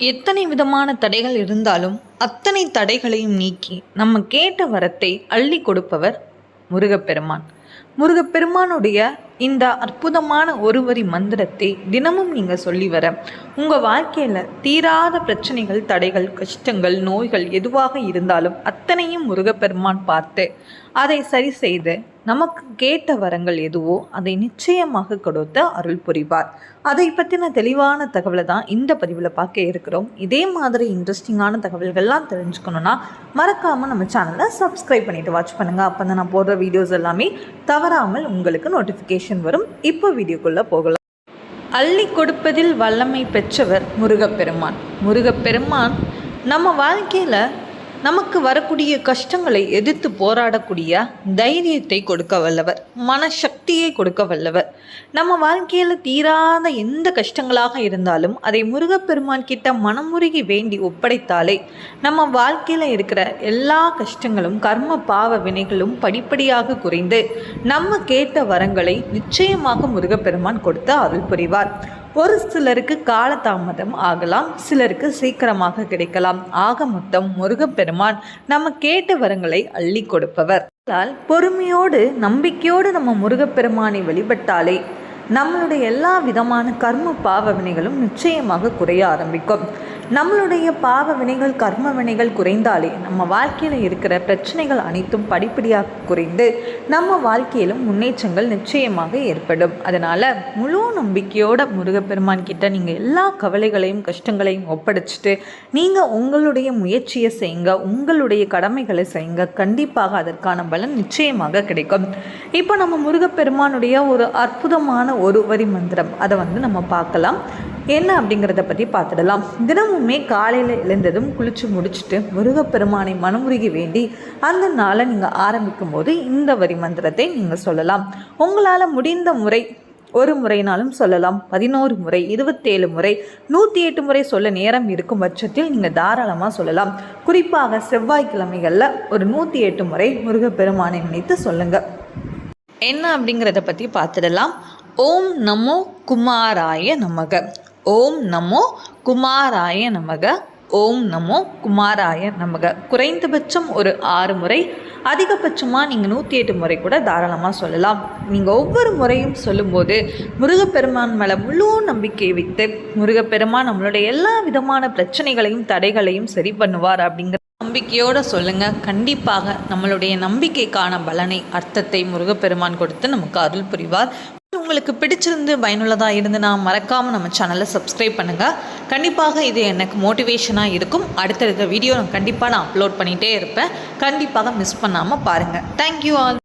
எத்தனை விதமான தடைகள் இருந்தாலும் அத்தனை தடைகளையும் நீக்கி நம்ம கேட்ட வரத்தை அள்ளி கொடுப்பவர் முருகப்பெருமான். முருகப்பெருமானுடைய இந்த அற்புதமான ஒரு வரி மந்திரத்தை தினமும் நீங்கள் சொல்லி வர உங்கள் வாழ்க்கையில் தீராத பிரச்சனைகள் தடைகள் கஷ்டங்கள் நோய்கள் எதுவாக இருந்தாலும் அத்தனையும் முருகப்பெருமான் பார்த்து அதை சரி செய்து நமக்கு கேட்ட வரங்கள் எதுவோ அதை நிச்சயமாக கொடுத்து அருள் புரிவார். அதை பற்றின தெளிவான தகவலை தான் இந்த பதிவில் பார்க்க இருக்கிறோம். இதே மாதிரி இன்ட்ரெஸ்டிங்கான தகவல்கள்லாம் தெரிஞ்சுக்கணுன்னா மறக்காமல் நம்ம சேனலை சப்ஸ்கிரைப் பண்ணிவிட்டு வாட்ச் பண்ணுங்கள் அப்போ தான் நான் போடுற வீடியோஸ் எல்லாமே தவறாமல் உங்களுக்கு நோட்டிஃபிகேஷன் வரும். இப்போ வீடியோக்குள்ளே போகலாம். அள்ளி கொடுப்பதில் வல்லமை பெற்றவர் முருகப்பெருமான். முருகப்பெருமான் நம்ம வாழ்க்கையில் நமக்கு வரக்கூடிய கஷ்டங்களை எதிர்த்து போராடக்கூடிய தைரியத்தை கொடுக்க வல்லவர். மனசக்தியை கொடுக்க வல்லவர். நம்ம வாழ்க்கையில் தீராத எந்த கஷ்டங்களாக இருந்தாலும் அதை முருகப்பெருமான் கிட்ட மனமுருகி வேண்டி ஒப்படைத்தாலே நம்ம வாழ்க்கையில் இருக்கிற எல்லா கஷ்டங்களும் கர்ம பாவ வினைகளும் படிப்படியாக குறைந்து நம்ம கேட்ட வரங்களை நிச்சயமாக முருகப்பெருமான் கொடுத்து அருள் புரிவார். ஒரு சிலருக்கு காலதாமதம் ஆகலாம் சிலருக்கு சீக்கிரமாக கிடைக்கலாம். ஆக மொத்தம் முருகப்பெருமான் நம்ம கேட்ட வரங்களை அள்ளி கொடுப்பவர். பொறுமையோடு நம்பிக்கையோடு நம்ம முருகப்பெருமானை வழிபட்டாலே நம்மளுடைய எல்லா விதமான கர்ம பாவ வினைகளும் நிச்சயமாக குறைய ஆரம்பிக்கும். நம்மளுடைய பாவ வினைகள் கர்ம வினைகள் குறைந்தாலே நம்ம வாழ்க்கையில் இருக்கிற பிரச்சனைகள் அனைத்தும் படிப்படியாக குறைந்து நம்ம வாழ்க்கையிலும் முன்னேற்றங்கள் நிச்சயமாக ஏற்படும். அதனால் முழு நம்பிக்கையோட முருகப்பெருமான் கிட்ட நீங்கள் எல்லா கவலைகளையும் கஷ்டங்களையும் ஒப்படைச்சிட்டு நீங்கள் உங்களுடைய முயற்சியை செய்யுங்க உங்களுடைய கடமைகளை செய்யுங்க கண்டிப்பாக அதற்கான பலன் நிச்சயமாக கிடைக்கும். இப்போ நம்ம முருகப்பெருமானுடைய ஒரு அற்புதமான ஒரு வரி மந்திரம் அதை வந்து நம்ம பார்க்கலாம். என்ன அப்படிங்கிறத பற்றி பார்த்துடலாம். தினமுமே காலையில் எழுந்ததும் குளித்து முடிச்சுட்டு முருகப்பெருமானை மனமுருகி வேண்டி அந்த நாளை நீங்கள் ஆரம்பிக்கும் போது இந்த வரி மந்திரத்தை நீங்கள் சொல்லலாம். உங்களால் முடிந்த முறை ஒரு முறைனாலும் சொல்லலாம். பதினோரு முறை இருபத்தேழு முறை நூற்றி எட்டு முறை சொல்ல நேரம் இருக்கும் பட்சத்தில் நீங்கள் தாராளமாக சொல்லலாம். குறிப்பாக செவ்வாய்க்கிழமைகளில் ஒரு நூற்றி எட்டு முறை முருகப்பெருமானை நினைத்து சொல்லுங்கள் என்ன அப்படிங்கிறத பற்றி பார்த்துடலாம். ஓம் நமோ குமாராய நமக. ஓம் நமோ குமாராய நமக. ஓம் நமோ குமாராய நமக. குறைந்தபட்சம் ஒரு ஆறு முறை அதிகபட்சமாக நீங்கள் நூற்றி எட்டு முறை கூட தாராளமாக சொல்லலாம். நீங்கள் ஒவ்வொரு முறையும் சொல்லும்போது முருகப்பெருமான் மேலே முழு நம்பிக்கை வைத்து முருகப்பெருமான் நம்மளுடைய எல்லா விதமான பிரச்சனைகளையும் தடைகளையும் சரி பண்ணுவார் அப்படிங்கிற நம்பிக்கையோடு சொல்லுங்கள் கண்டிப்பாக நம்மளுடைய நம்பிக்கைக்கான பலனை அர்த்தத்தை முருகப்பெருமான் கொடுத்து நமக்கு அருள் புரிவார். உங்களுக்கு பிடிச்சிருந்து பயனுள்ளதாக இருந்துன்னா மறக்காமல் நம்ம சேனலை சப்ஸ்கிரைப் பண்ணுங்கள் கண்டிப்பாக இது எனக்கு மோட்டிவேஷனாக இருக்கும். அடுத்தடுத்த வீடியோ நான் கண்டிப்பாக நான் அப்லோட் பண்ணிகிட்டே இருப்பேன். கண்டிப்பாக மிஸ் பண்ணாமல் பாருங்கள் தேங்க்யூ ஆல்